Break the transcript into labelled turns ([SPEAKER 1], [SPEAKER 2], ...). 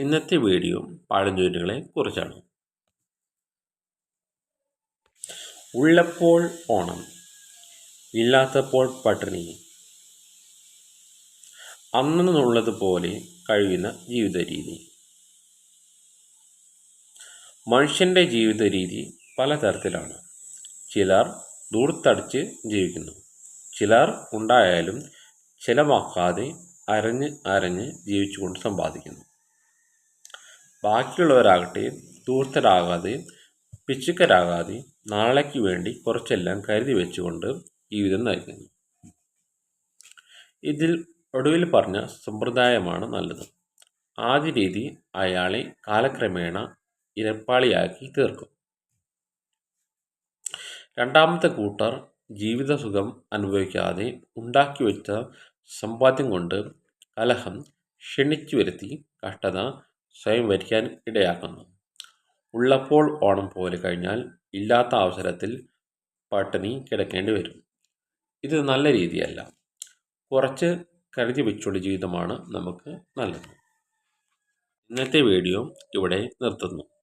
[SPEAKER 1] ഇന്നത്തെ വീഡിയോ പഴഞ്ചൊല്ലുകളെ കുറിച്ചാണ്. ഉള്ളപ്പോൾ ഓണം ഇല്ലാത്തപ്പോൾ പട്ടിണി. അന്നുള്ളതുപോലെ കഴിയുന്ന ജീവിത രീതി മനുഷ്യന്റെ ജീവിത രീതി പലതരത്തിലാണ്. ചിലർ ദൂർത്തടിച്ച് ജീവിക്കുന്നു. ചിലർ ഉണ്ടായാലും ചിലവാക്കാതെ അരഞ്ഞ് അരഞ്ഞ് ജീവിച്ചുകൊണ്ട് സമ്പാദിക്കുന്നു. ബാക്കിയുള്ളവരാകട്ടെ ദൂർത്തരാകാതെ പിച്ചുക്കരാകാതെ നാളേക്ക് വേണ്ടി കുറച്ചെല്ലാം കരുതി വെച്ചുകൊണ്ട് ജീവിതം നയിക്കുന്നു. ഇതിൽ ഒടുവിൽ പറഞ്ഞ സമ്പ്രദായമാണ് നല്ലത്. ആദ്യ രീതി അയാളെ കാലക്രമേണ ഇരപ്പാളിയാക്കി തീർക്കും. രണ്ടാമത്തെ കൂട്ടർ ജീവിതസുഖം അനുഭവിക്കാതെ ഉണ്ടാക്കി വെച്ച സമ്പാദ്യം കൊണ്ട് കലഹം ക്ഷണിച്ചു വരുത്തി കഷ്ടത സ്വയം വരിക്കാൻ ഇടയാക്കുന്നു. ഉള്ളപ്പോൾ ഓണം പോലെ കഴിഞ്ഞാൽ ഇല്ലാത്ത അവസരത്തിൽ പട്ടിണി കിടക്കേണ്ടി വരും. ഇത് നല്ല രീതിയല്ല. കുറച്ച് കരുതി വെച്ചുള്ള ജീവിതമാണ് നമുക്ക് നല്ലത്. ഇന്നത്തെ വീഡിയോ ഇവിടെ നിർത്തുന്നു.